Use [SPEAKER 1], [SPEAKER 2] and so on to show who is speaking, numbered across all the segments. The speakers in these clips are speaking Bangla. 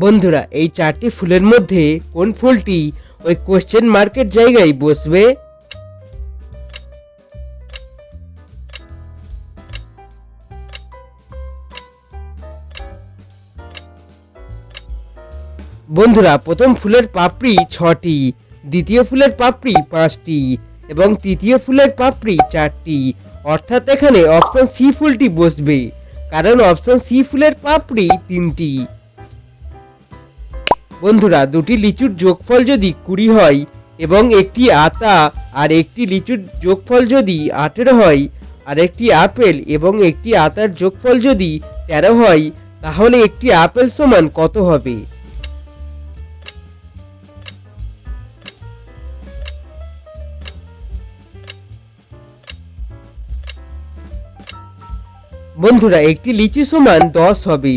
[SPEAKER 1] বন্ধুরা, এই চারটি ফুলের মধ্যে কোন ফুলটি ওই কোশ্চেন মার্কের জায়গায় বসবে? বন্ধুরা, প্রথম ফুলের পাপড়ি ছটি, দ্বিতীয় ফুলের পাপড়ি পাঁচটি এবং তৃতীয় ফুলের পাপড়ি চারটি। অর্থাৎ এখানে অপশন সি ফুলটি বসবে, কারণ অপশন সি ফুলের পাপড়ি তিনটি। বন্ধুরা, দুটি লিচুর যোগফল যদি কুড়ি হয় এবং একটি আতা আর একটি লিচুর যোগফল যদি আঠেরো হয় আর একটি আপেল এবং একটি আতার যোগফল যদি তেরো হয়, তাহলে একটি আপেল সমান কত হবে? বন্ধুরা, একটি লিচু সমান দশ হবে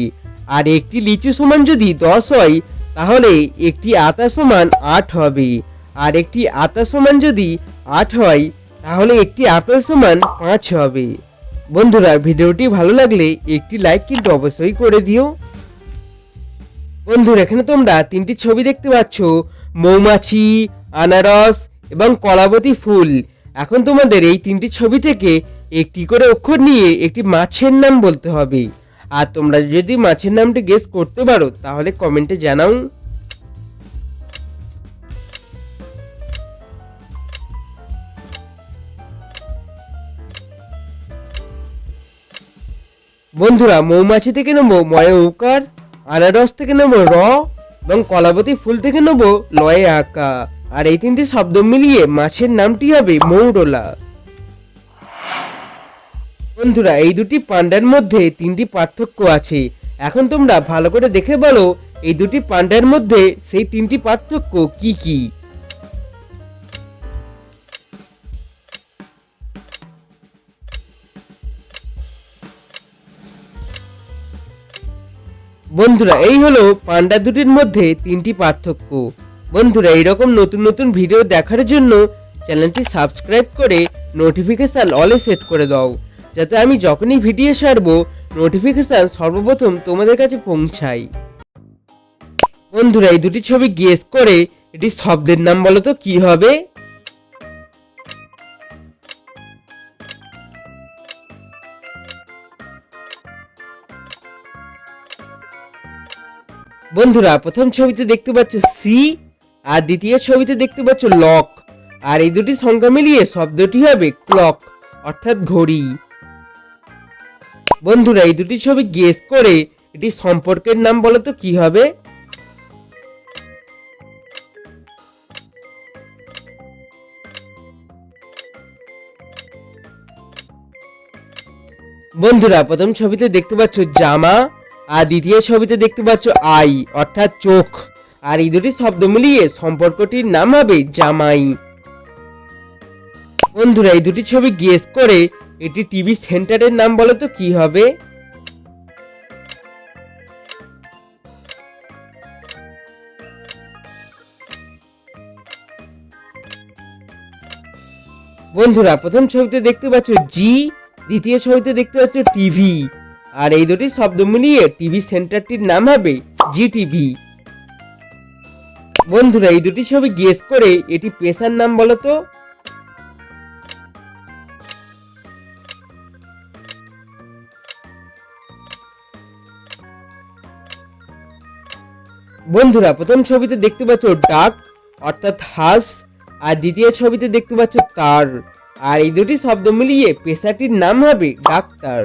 [SPEAKER 1] আর একটি লিচু সমান যদি দশ হয় তাহলে একটি আতা সমান আট হবে। আর একটি আতা সমান যদি আট হয়, তাহলে একটি আপেল সমান পাঁচ হবে। বন্ধুরা, ভিডিওটি ভালো লাগলে একটি লাইক কিন্তু অবশ্যই করে দিও। বন্ধুরা, এখানে তোমরা তিনটি ছবি দেখতে পাচ্ছ। মৌমাছি, আনারস এবং কলাবতী ফুল। এখন তোমাদের এই তিনটি ছবি থেকে একটি করে অক্ষর নিয়ে একটি মাছের নাম বলতে হবে। আর তোমরা যদি মাছের নামটি গেস করতে পারো, তাহলে কমেন্টে জানাও। বন্ধুরা, মৌমাছি থেকে নেব ময়ে উকার আনারস থেকে নেব র, এবং কলাবতী ফুল থেকে নেব লয়ে আঁকা। আর এই তিনটি শব্দ মিলিয়ে মাছের নামটি হবে মৌরলা। বন্ধুরা, এই দুটি পান্ডার মধ্যে তিনটি পার্থক্য আছে। এখন তোমরা ভালো করে দেখে বলো, এই দুটি পান্ডার মধ্যে সেই তিনটি পার্থক্য কি কি? বন্ধুরা, এই হলো পান্ডা দুটির মধ্যে তিনটি পার্থক্য। বন্ধুরা, এইরকম নতুন নতুন ভিডিও দেখার জন্য চ্যানেলটি সাবস্ক্রাইব করে নোটিফিকেশান অলে সেট করে দাও। যাতে আমি যখনই ভিডিও ছাড়বো নোটিফিকেশান সর্বপ্রথম তোমাদের কাছে পৌঁছায় বন্ধুরা, এই দুটি ছবি গেস করে এটি শব্দের নাম বলো তো, কি হবে? বন্ধুরা, প্রথম ছবিতে দেখতে পাচ্ছ সি আর দ্বিতীয় ছবিতে দেখতে পাচ্ছ লক আর এই দুটি সংখ্যা মিলিয়ে শব্দটি হবে ক্লক অর্থাৎ ঘড়ি। বন্ধুরা, এই দুটি ছবি গেস করে এটি সম্পর্কের নাম বলো তো, কি হবে? বন্ধুরা, প্রথম ছবিতে দেখতে পাচ্ছ জামা, আর দ্বিতীয় ছবিতে দেখতে পাচ্ছ আই, অর্থাৎ চোখ। আর এই দুটি শব্দ মিলিয়ে সম্পর্কটির নাম হবে জামাই। বন্ধুরা, এই দুটি ছবি গেস করে এটি টিভি সেন্টারের নাম বলো তো কি হবে? বন্ধুরা, প্রথম ছবিতে দেখতে পাচ্ছ জি দ্বিতীয় ছবিতে দেখতে পাচ্ছ টিভি আর এই দুটি শব্দ মিলিয়ে টিভি সেন্টারটির নাম হবে জি টিভি বন্ধুরা, এই দুটি ছবি গেস করে এটি পেশার নাম বলো তো। বন্ধুরা, প্রথম ছবিতে দেখতে পাচ্ছ ডাক, অর্থাৎ হাঁস, আর দ্বিতীয় ছবিতে দেখতে পাচ্ছ তার। আর এই দুটি শব্দ মিলিয়ে পেশাটির নাম হবে ডাক্তার।